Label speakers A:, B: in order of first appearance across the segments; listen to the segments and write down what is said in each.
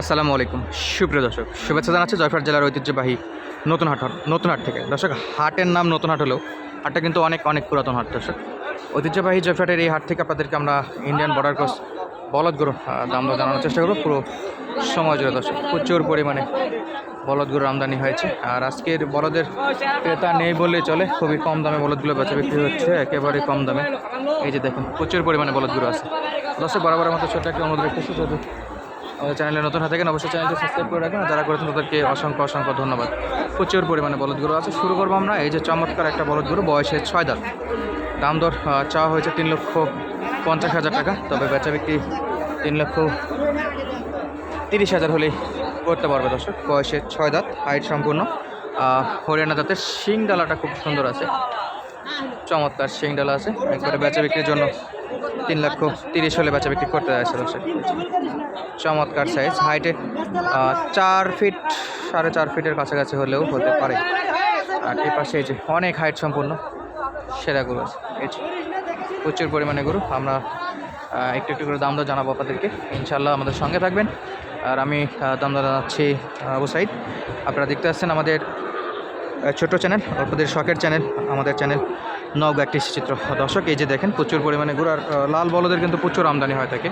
A: আসসালামু আলাইকুম। সুপ্রিয় দর্শক, শুভেচ্ছা জানাচ্ছি জয়ফাট জেলার ঐতিহ্যবাহী নতুন হাট নতুন হাট থেকে। দর্শক, হাটের নাম নতুন হাট হলেও হাটটা কিন্তু অনেক অনেক পুরাতন হাট দর্শক। ঐতিহ্যবাহী জয়ফাটের এই হাট থেকে আপনাদেরকে আমরা ইন্ডিয়ান বর্ডার ক্রস বলদ গরু দাম জানানোর চেষ্টা করব। পুরো সময় জুড়ে দর্শক, প্রচুর পরিমাণে বলদ গরুর আমদানি হয়েছে। আর আজকের বলদের ক্রেতা নেই বললেই চলে। খুবই কম দামে বলদগুলো বেচা বিক্রি হচ্ছে, একেবারে কম দামে। এই যে দেখুন, প্রচুর পরিমাণে বলদগুলো আছে। দর্শক, বরাবরের মতো ছোট্ট একটা অনুরোধ রেখেছি, যদি আমাদের চ্যানেলে নতুন হয়ে থাকেন, অবশ্যই চ্যানেলটি সাবস্ক্রাইব করে রাখবেন যারা করেছেন তাদেরকে অসংখ্য অসংখ্য ধন্যবাদ। প্রচুর পরিমাণে বলদগুলো আছে। শুরু করব আমরা এই যে চমৎকার একটা বলদগুলো বয়সে ছয় দাঁত। দাম দর চাওয়া হয়েছে তিন লক্ষ পঞ্চাশ হাজার টাকা, তবে বেচা বিক্রি তিন লক্ষ তিরিশ হাজার হলেই করতে পারবে দর্শক। বয়সে ছয় দাঁত, হাইট সম্পূর্ণ। হরিয়ানা দাঁতের শিং ডালাটা খুব সুন্দর আছে। চমৎকার শিং ডালা আছে। একবারে বেচা বিক্রির জন্য তিন লক্ষ তিরিশ হলে বেচা বিক্রি করতে যাচ্ছে দর্শক চমৎকার সাইজ হাইটে চার ফিট সাড়ে চার ফিটের কাছাকাছি হলেও হতে পারে। আর এই পাশে এই যে অনেক হাইট সম্পূর্ণ সেরা গরু আছে। এই প্রচুর পরিমাণে গরু। আমরা একটু একটু করে দাম দর জানাব আপনাদেরকে। ইনশাল্লাহ আমাদের সঙ্গে থাকবেন। আর আমি দাম দর জানাচ্ছি আবু সাইদ। আপনারা দেখতে পাচ্ছেন আমাদের ছোট চ্যানেল অল্পদের শখের চ্যানেল আমাদের চ্যানেল নব একটি চিত্র দর্শক এই যে দেখেন প্রচুর পরিমাণে গরু আর লাল বলদের কিন্তু প্রচুর আমদানি হয় থাকে।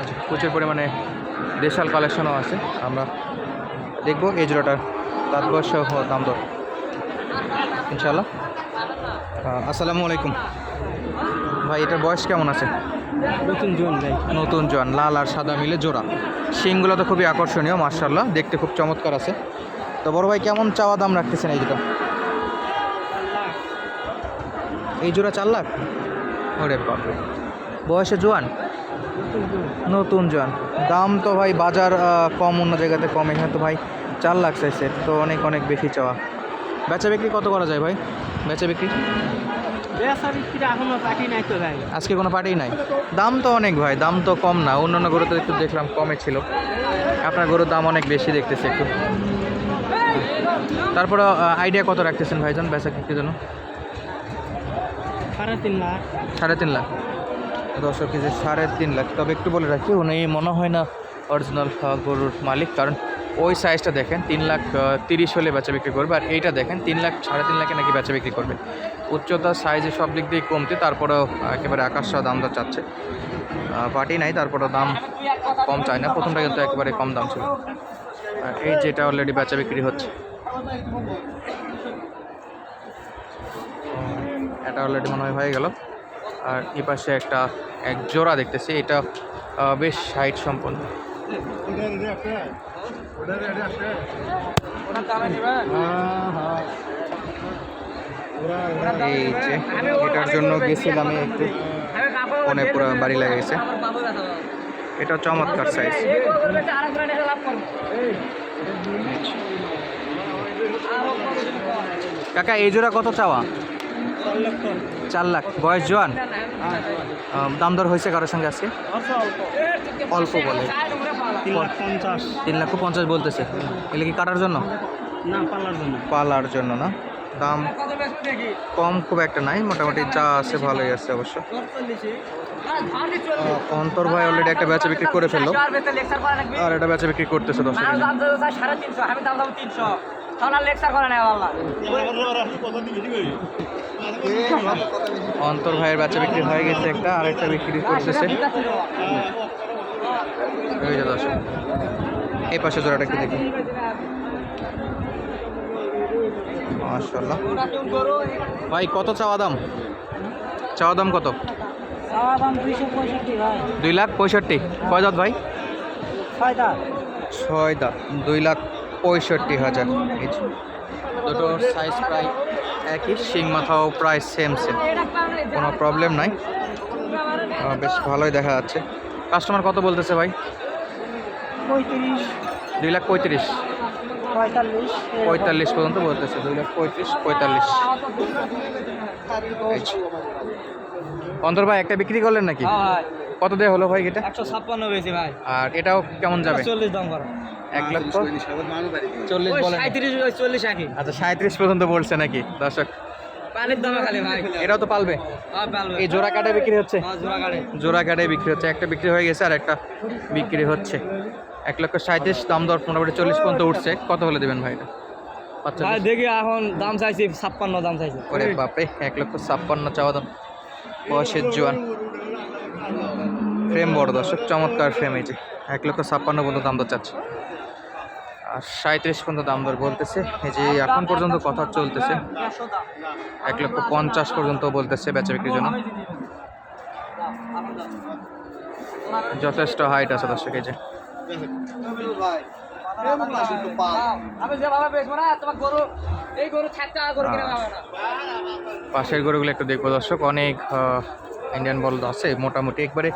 A: আচ্ছা, প্রচুর পরিমাণে দেশাল কালেকশনও আছে। আমরা দেখব এই জোড়াটার তাৎপর্য দাম দর। ইনশাল্লাহ আসসালামু আলাইকুম। ভাই এটার বয়স কেমন আছে?
B: নতুন জন ভাই।
A: নতুন জন লাল আর সাদা মিলে জোড়া। শিংগুলো তো খুবই আকর্ষণীয় মার্শাল্লাহ দেখতে খুব চমৎকার আছে। তো বড় ভাই কেমন চাওয়া দাম রাখতেছেন এই দুটো এই জোড়া চার লাখ? ওরে বাপরে। বয়সে জোয়ান? নতুন জোয়ান। দাম তো ভাই বাজার কম অন্য জায়গাতে কম। এখানে তো ভাই চার লাখ চাইছে তো অনেক অনেক বেশি চাওয়া। বেচা বিক্রি কত করা যায় ভাই? বেচা বিক্রি? আজকে কোনো পার্টি নাই? দাম তো অনেক ভাই দাম তো কম না। অন্যান্য গরুতে একটু দেখলাম কমে ছিল। আপনার গরুর দাম অনেক বেশি দেখতেছে একটু। তারপরে আইডিয়া কত রাখতেছেন ভাইজান বেচা বিক্রির জন্য?
B: সাড়ে তিন লাখ।
A: দর্শক কেজি সাড়ে তিন লাখ। তবে একটু বলে রাখি, উনি মনে হয় না অরিজিনাল গরুর মালিক, কারণ ওই সাইজটা দেখেন, তিন লাখ তিরিশ হলে বেচা বিক্রি করবে, আর এইটা দেখেন, তিন লাখ, সাড়ে তিন লাখে নাকি বেচা বিক্রি করবে। উচ্চতা সাইজে সব দিক দিয়ে কমতে, তারপরেও একেবারে আকাশটা দাম দর চাচ্ছে পার্টি নাই, তারপরেও দাম কম চায় না, প্রথমটা কিন্তু একেবারে কম দাম ছিল। এই যেটা অলরেডি বেচা বিক্রি হচ্ছে। এটা অলরেডি মনে হয় হয়ে গেল। আর এই পাশে একটা এক জোড়া দেখতেছি, এটা বেশ হাইট সম্পন্ন। এই যে, এটার জন্য গেছিলাম আমি একটু। ফোনে পুরো বাড়ি লেগে গেছে এটা চমৎকার সাইজ কাকা, এই জোড়া কত চাওয়া? চার লাখ। বয়স জোয়ান? দাম দর হয়েছে কারোর সঙ্গে আজকে? অল্প বলে।
B: তিন লাখ পঞ্চাশ।
A: বলতেছে। এগুলো কি কাটার জন্য?
B: না পালার জন্য।
A: পালার জন্য না? দাম কম খুব একটা নাই মোটামুটি যা আছে ভালোই আছে অবশ্য। অন্তর ভাই অলরেডি একটা বেচা বিক্রি করে ফেলল। আর এটা বেচা বিক্রি করতেছে দশ
C: লেকচার করে আল্লাহ।
A: অন্তর ভাইয়ের বেচা বিক্রি হয়ে গেছে একটা আর একটা বিক্রি করতেছে ওই যে দশ এই পাশে জোড়াটা একটু দেখি। মাশাল্লাহ ভাই কত চাওয়া দাম? চাওয়া দাম কত? দুই লাখ পঁয়ষট্টি। কয় দাঁত ভাই?
B: ছয়
A: দাঁত। দুই লাখ পঁয়ষট্টি হাজার। দুটোর সাইজ প্রায় একই শিং মাথাও প্রায় সেম সেম কোনো প্রবলেম নাই। বেশ ভালোই দেখা যাচ্ছে। কাস্টমার কত বলতেছে ভাই?
B: পঁয়ত্রিশ।
A: দুই লাখ পঁয়ত্রিশ।
B: পঁয়তাল্লিশ।
A: পঁয়তাল্লিশ পর্যন্ত বলতেছে দুই লাখ পঁয়ত্রিশ পঁয়তাল্লিশ। অন্তর ভাই একটা বিক্রি করলেন নাকি?
B: ভাই।
A: কত দেওয়া হলো ভাই এটা?
B: একশো ছাপ্পান্ন বেশি ভাই।
A: আর এটাও কেমন যাবে?
B: চল্লিশ দাম করো।
A: এক লক্ষ? চল্লিশ
B: সাঁত্রিশ চল্লিশ আকি
A: আচ্ছা সাঁত্রিশ পর্যন্ত বলছে নাকি? দর্শক
B: পানির দামে খালি ভাই।
A: এটাও তো পালবে?
B: হ্যাঁ পালবে।
A: এই জোড়া কাটে বিক্রি হচ্ছে?
B: হ্যাঁ জোড়া
A: কাটে বিক্রি হচ্ছে। একটা বিক্রি হয়ে গেছে আর একটা বিক্রি হচ্ছে। এক লক্ষ সাঁত্রিশ দাম দর মোটামুটি চল্লিশ পর্যন্ত উঠছে। কত হলে দেবেন ভাই এটা?
B: ভাই দেখি এখন দাম চাইছি ছাপ্পান্ন দাম চাইছি।
A: ওরে বাপরে এক লক্ষ ছাপ্পান্ন চাওয়া দাম। বয়সের জোয়ান। ফ্রেম বড় দর্শক, চমৎকার ফ্রেম এই যে। এক লক্ষ ছাপ্পান্ন পর্যন্ত দাম দর চাচ্ছে। আর সাঁত্রিশ পর্যন্ত দাম দর বলতেছে। এই যে এখন পর্যন্ত কথা চলতেছে। এক লক্ষ পঞ্চাশ পর্যন্ত বলতেছে বেচা বিক্রির জন্য। যথেষ্ট হাইট আছে দর্শক এই যে। পাশের গরুগুলো একটু দেখব দর্শক। অনেক ইন্ডিয়ান বলদ আছে, মোটামুটি। একবারে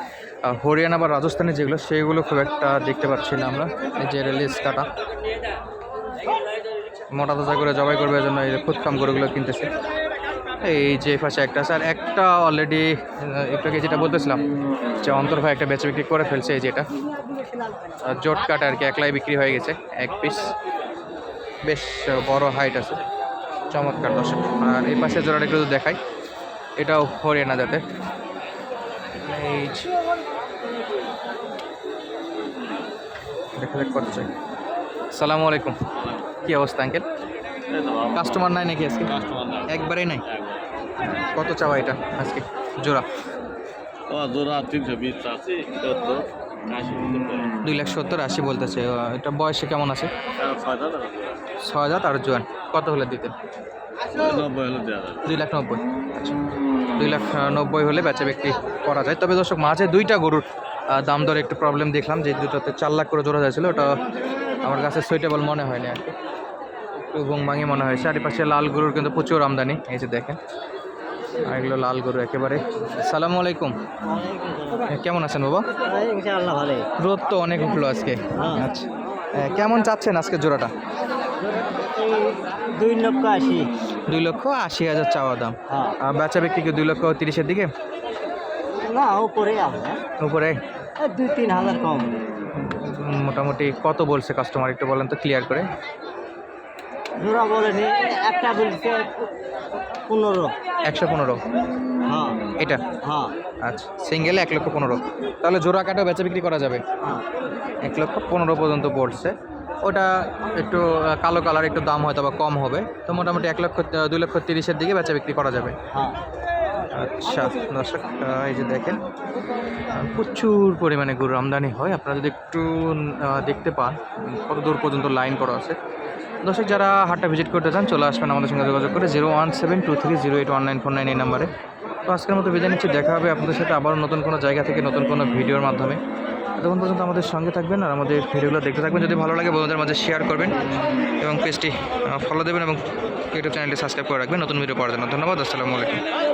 A: হরিয়ানা বা রাজস্থানে যেগুলো সেগুলো খুব একটা দেখতে পাচ্ছি না আমরা। এই যে রিলিজ কাটা মোটা তাজা করে জবাই করবে জন্য এই যে খুদকাম গরুগুলো কিনতেছে। এই যে পাশে একটা আর একটা অলরেডি একটু যেটা বলতেছিলাম, যে অন্তর ভাই একটা বেচে বিক্রি করে ফেলছে, এই যেটা জোট কাটা আর কি, একলাই বিক্রি হয়ে গেছে, এক পিস বেশ বড় হাইট আছে, চমৎকার দর্শক। আর এই পাশে জোড়াটা একটু দেখাই। এটাও হরিয়ানা যাতে। এই যে। দেখা যাক কত চাই। সালামু আলাইকুম। কি অবস্থা আঙ্কেল? কাস্টমার নাই নাকি আজকে? একবারেই নাই? কত চাওয়া এটা আজকে? জোড়া।
D: ও জোড়া তিনশো বিশ আছে
A: দুই লাখ সত্তর আশি বলতেছে। এটা বয়সে কেমন আছে?
D: ছ হাজার
A: আর জোয়ান। কত হলে দিতেন দুই লাখ নব্বই। আচ্ছা। দুই লাখ নব্বই হলে বেচা বিক্রি করা যায়। তবে দর্শক মাঝে দুইটা গরুর দাম দরে একটু প্রবলেম দেখলাম যে দুটোতে চার লাখ করে জোড়া যাচ্ছিল। ওটা আমার কাছে সুইটেবল মনে হয়নি আর কি। একটু ভুংভাঙি মনে হয়েছে। চারিপাশে লাল গরুর কিন্তু প্রচুর আমদানি। এই যে দেখেন আর এগুলো লাল গরু একেবারে। সালামু আলাইকুম। কেমন আছেন বাবা? রোদ তো অনেক উঠল আজকে। আচ্ছা। হ্যাঁ, কেমন চাচ্ছেন আজকে জোড়াটা?
B: দুই লক্ষ আশি।
A: দুই লক্ষ আশি হাজার চাওয়া দাম।
B: হ্যাঁ।
A: আর বেচা বিক্রি কি দুই লক্ষ তিরিশের দিকে?
B: না উপরে
A: উপরে?
B: দুই তিন হাজার কম।
A: মোটামুটি কত বলছে কাস্টমার একটু বলেন তো ক্লিয়ার করে।
B: জোড়া বলেনি একটা বলছে পনেরো।
A: একশো পনেরো।
B: হ্যাঁ।
A: এটা?
B: হ্যাঁ।
A: আচ্ছা সিঙ্গেলে এক লক্ষ পনেরো। তাহলে জোড়া কাটা বেচা বিক্রি করা যাবে?
B: হ্যাঁ।
A: এক লক্ষ পনেরো পর্যন্ত পড়ছে। ওটা একটু কালো কালার একটু দাম হয়তো বা কম হবে। তো মোটামুটি এক লক্ষ দুই লক্ষ তিরিশের দিকে বেচা বিক্রি করা যাবে।
B: হ্যাঁ।
A: আচ্ছা দর্শক এই যে দেখেন প্রচুর পরিমাণে গরুর আমদানি হয়। আপনারা যদি একটু দেখতে পান কত দূর পর্যন্ত লাইন করা আছে। দর্শক, যারা হাটটা ভিজিট করতে চান, চলে আসবেন আমাদের সঙ্গে যোগাযোগ করে zero one seven two three zero eight one nine four nine এই নাম্বারে তো আজকের মতো বিদায় নিচ্ছি, দেখা হবে আপনাদের সাথে আবারও নতুন কোনো জায়গা থেকে নতুন কোনো ভিডিওর মাধ্যমে। তখন পর্যন্ত আমাদের সঙ্গে থাকবেন আর আমাদের ভিডিওগুলো দেখতে থাকবেন। যদি ভালো লাগে, বন্ধুদের মাঝে শেয়ার করবেন এবং পেজটি ফলো দেবেন এবং ইউটিউব চ্যানেলটি সাবস্ক্রাইব করে রাখবেন। নতুন ভিডিও পাওয়ার জন্য ধন্যবাদ, আসসালামু আলাইকুম।